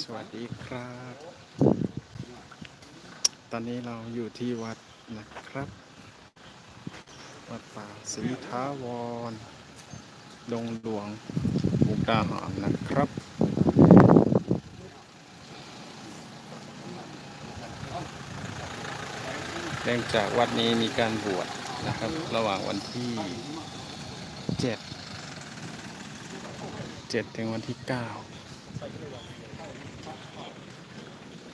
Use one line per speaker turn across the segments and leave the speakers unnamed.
สวัสดีครับ ตอนนี้เราอยู่ที่วัดนะครับ วัดป่าศรีท้าวร ดงหลวงมุกดาหารนะครับ เนื่องจากวัดนี้มีการบวชนะครับ ระหว่างวันที่7 7ถึงวันที่9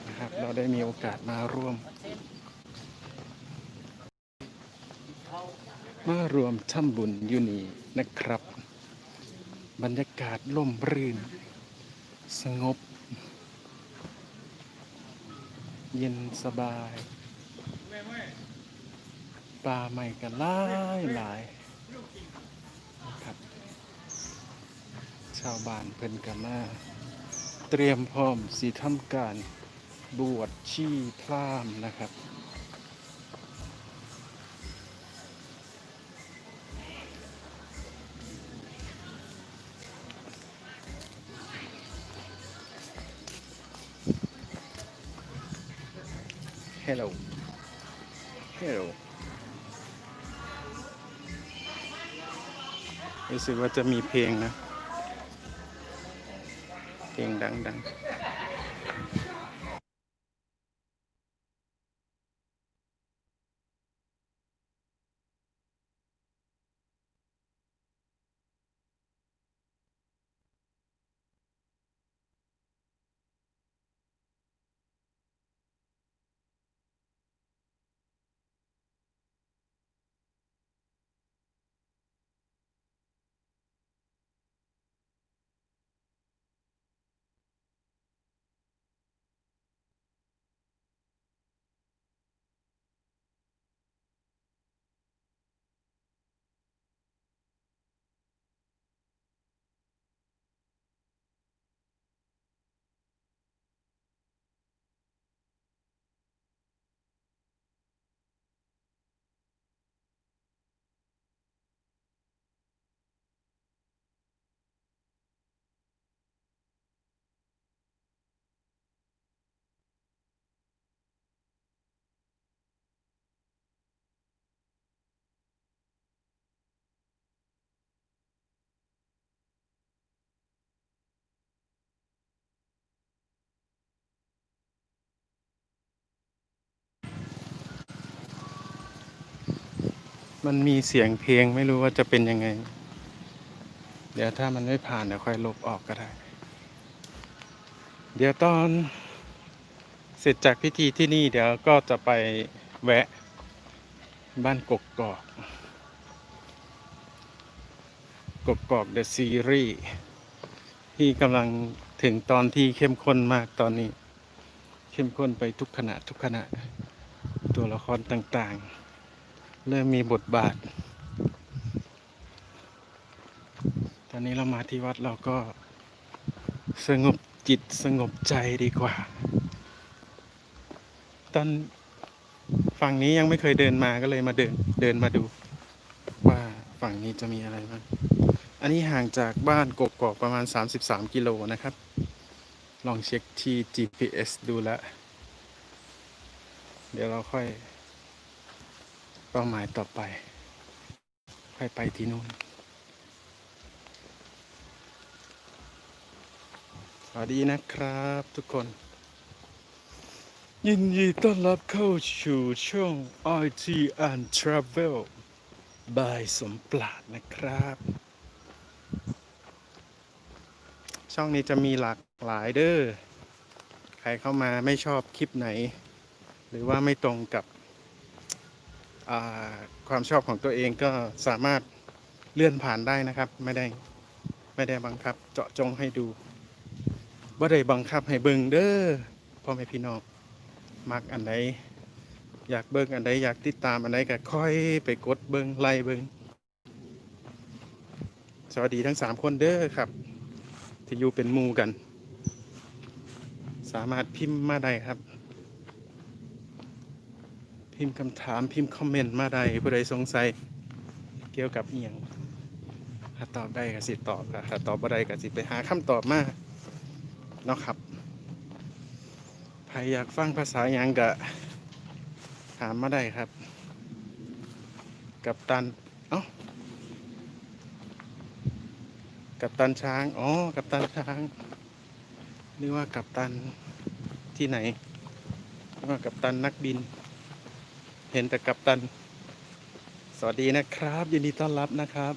นะครับ เราได้มีโอกาสมาร่วม มารวมทำบุญอยู่นี่นะครับ บรรยากาศร่มรื่น สงบ เย็นสบายป่าใหม่กันหลายหลายครับ ชาวบ้านเพิ่นกันมาเตรียมพร้อมสีทำการ บวชชีพรามนะครับ Hello Hello รู้สึกว่าจะมีเพลงนะ เพลงดัง ๆ มันมีเสียงเพลงไม่รู้ว่าจะเป็นยังไง เดี๋ยวถ้ามันไม่ผ่านเดี๋ยวค่อยลบออกก็ได้ เดี๋ยวตอนเสร็จจากพิธีที่นี่เดี๋ยวก็จะไปแวะบ้านกกกอก กกกอกเดอะซีรีส์ที่กำลังถึงตอนที่เข้มข้นมากตอนนี้ เข้มข้นไปทุกขณะทุกขณะ ตัวละครต่างๆ เริ่มมีบทบาท ตอนนี้เรามาที่วัดเราก็สงบจิตสงบใจดีกว่า ตอนฝั่งนี้ยังไม่เคยเดินมาก็เลยมาเดินเดินมาดู ว่าฝั่งนี้จะมีอะไรบ้าง อันนี้ห่างจากบ้านกกอกประมาณ 33 กิโลนะครับ ลองเช็คที่ GPS ดูแล้วเดี๋ยวเราค่อย เป้าหมายต่อไปค่อยไปที่นู่นสวัสดีนะครับทุกคน ยินดีต้อนรับเข้าสู่ช่อง IT and Travel by สมปราดนะครับ ช่องนี้จะมีหลากหลายเด้อใครเข้ามาไม่ชอบคลิปไหน หรือว่าไม่ตรงกับ ความชอบของตัวเองก็สามารถเลื่อนผ่านได้นะครับ ไม่ได้ไม่ได้บังคับเจาะจงให้ดูว่ได้บังคับให้เบิ่งเด้อพ่อแม่พี่น้องมักอันใดอยากเบิ่งอันใดอยากติดตามอันใดก็ค่อยไปกดเบิ่งไล่เบิ่งสวัสดีทั้งสามคนเด้อครับ ที่อยู่เป็นมูกัน สามารถพิมพ์มาได้ครับ พิมพ์คำถามพิมพ์คอมเมนต์มาได้ผู้ใดสงสัยเกี่ยวกับเอียงถ้าตอบได้ก็สิตอบกับถ้าตอบบ่ได้ก็สิไปหาคำตอบมาเนาะครับใครอยากฟังภาษาหยังกะถามมาได้ครับ กับตัน เอ้า กับตันช้าง อ๋อ กับตันช้างนึกว่ากับตันที่ไหนนึกว่ากับตันนักบิน เห็นแต่กับตัน สวัสดีนะครับ ยินดีต้อนรับนะครับ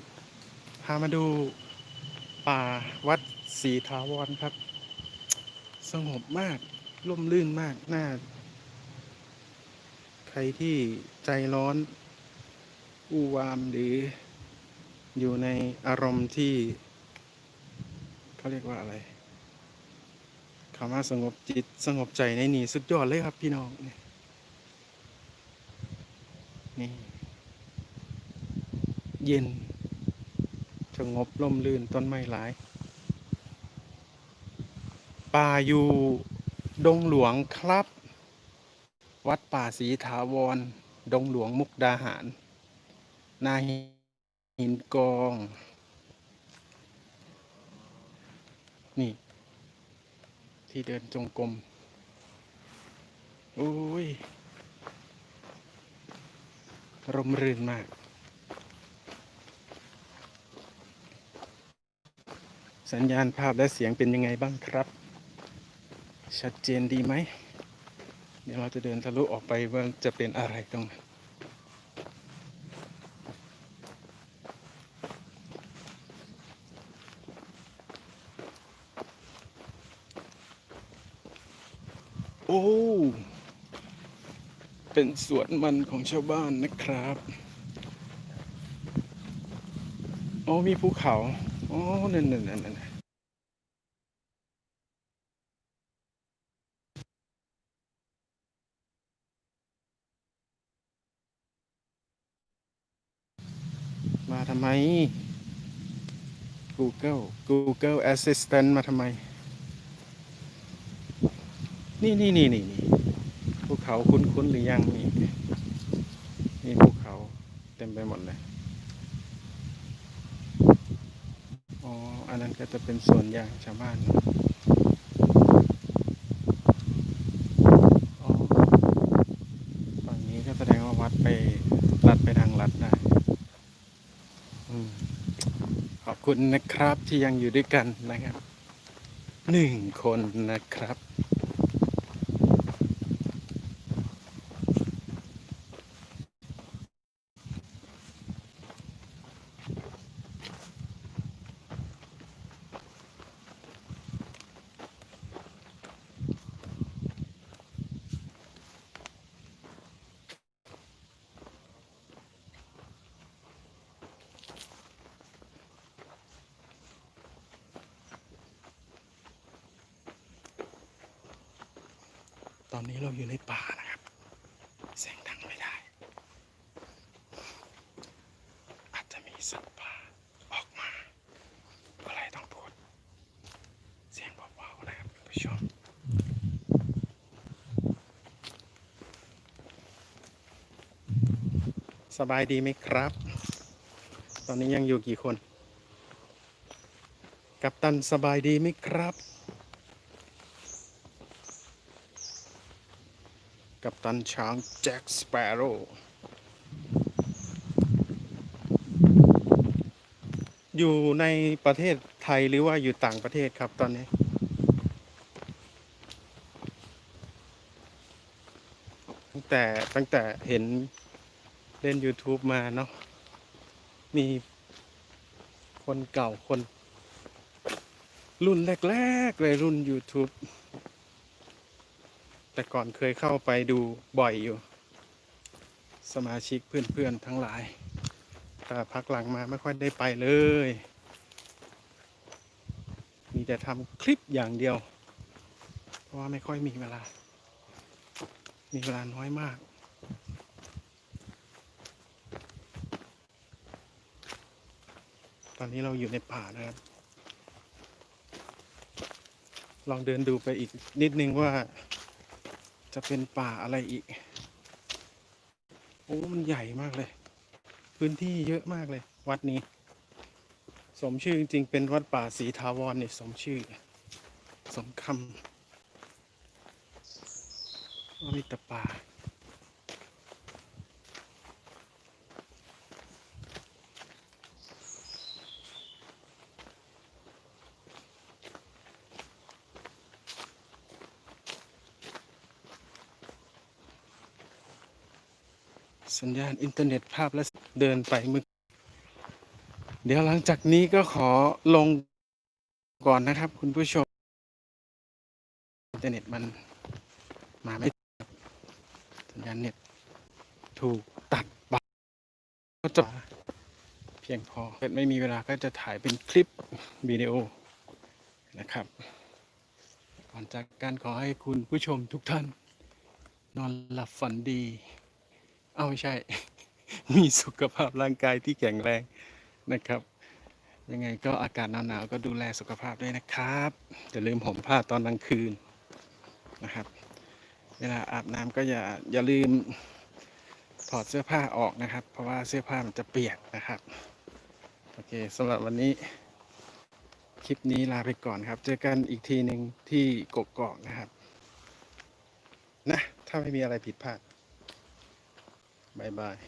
พามาดูป่าวัดศรีถาวรครับ สงบมากร่มรื่นมากน่าใครที่ใจร้อน อู้วามหรืออยู่ในอารมณ์ที่เขาเรียกว่าอะไรคำว่าสงบจิตสงบใจในนี่สุดยอดเลยครับพี่น้องนี่ นี่ เย็นสงบร่มรื่นต้นไม้หลาย ป่าอยู่ดงหลวงครับ วัดป่าศรีถาวร ดงหลวงมุกดาหาร นาหินกอง นี่ ที่เดินจงกรมโอ้ย ร่มรื่นมาก สัญญาณภาพและเสียงเป็นยังไงบ้างครับ ชัดเจนดีไหม เดี๋ยวเราจะเดินทะลุออกไปว่าจะเป็นอะไรตรงนั้นโอ้ เป็นสวนมันของชาวบ้านนะครับโอ้มีภูเขาโอ้นั่นนั่นนั่นนั่นมาทำไม Google Google Assistant มาทำไม นี่นี่นี่นี่ เขาคุ้นๆหรือยังนี่นี่ภูเขาเต็มไปหมดเลยอ๋ออันนั้นก็จะเป็นส่วนยางชาวบ้านอ๋อฝั่งนี้ก็แสดงว่าวัดไปลัดไปทางลัดได้ขอบคุณนะครับที่ยังอยู่ด้วยกันนะครับหนึ่งคนนะครับ ตอนนี้เราอยู่ในป่านะครับเสียงดังไม่ได้ อาจจะมีสัตว์ป่าออกมาก็เลยต้องพูดเสียงเบาๆนะครับคุณผู้ชมสบายดีไหมครับ ตอนนี้ยังอยู่กี่คน กัปตันสบายดีไหมครับ กับ ตันช้างแจ็คสเปโร่อยู่ในประเทศไทยหรือว่าอยู่ต่างประเทศครับตอนนี้ ตั้งแต่ตั้งแต่เห็นเล่น YouTube มาเนาะมีคนเก่าคน รุ่นแรก ๆ เลยรุ่น YouTube แต่ก่อนเคยเข้าไปดูบ่อยอยู่ สมาชิกเพื่อนๆทั้งหลาย แต่พักหลังมาไม่ค่อยได้ไปเลย มีแต่ทำคลิปอย่างเดียว เพราะว่าไม่ค่อยมีเวลา มีเวลาน้อยมากตอนนี้เราอยู่ในป่านะครับ ลองเดินดูไปอีกนิดนึงว่า จะเป็นป่าอะไรอีก โอ้ มันใหญ่มากเลย พื้นที่เยอะมากเลย วัดนี้ สมชื่อจริงๆ เป็นวัดป่าศรีทาวรเนี่ยสมชื่อ สมคว่ามีแต่ป่า สัญญาณอินเทอร์เน็ตภาพและเดินไปมึกเดี๋ยวหลังจากนี้ก็ขอลงก่อนนะครับ คุณผู้ชม อินเทอร์เน็ตมันมาไม่สัญญาณเน็ตถูกตัดบัตก็จะเพียงพอเไม่มีเวลาก็จะถ่ายเป็นคลิปวิดีโอนะครับก่อนจากการขอให้คุณผู้ชมทุกท่าน นอนหลับฝันดี เอาไม่ใช่ มีสุขภาพร่างกายที่แข็งแรงนะครับ ยังไงก็อากาศหนาวๆก็ดูแลสุขภาพด้วยนะครับอย่าลืมห่มผ้าตอนกลางคืนนะครับ เวลาอาบน้ำก็อย่าอย่าลืมถอดเสื้อผ้าออกนะครับ เพราะว่าเสื้อผ้ามันจะเปียกนะครับโอเคสำหรับวันนี้ คลิปนี้ลาไปก่อนครับ เจอกันอีกทีหนึ่งที่กกอกนะครับ นะ ถ้าไม่มีอะไรผิดพลาด Bye-bye.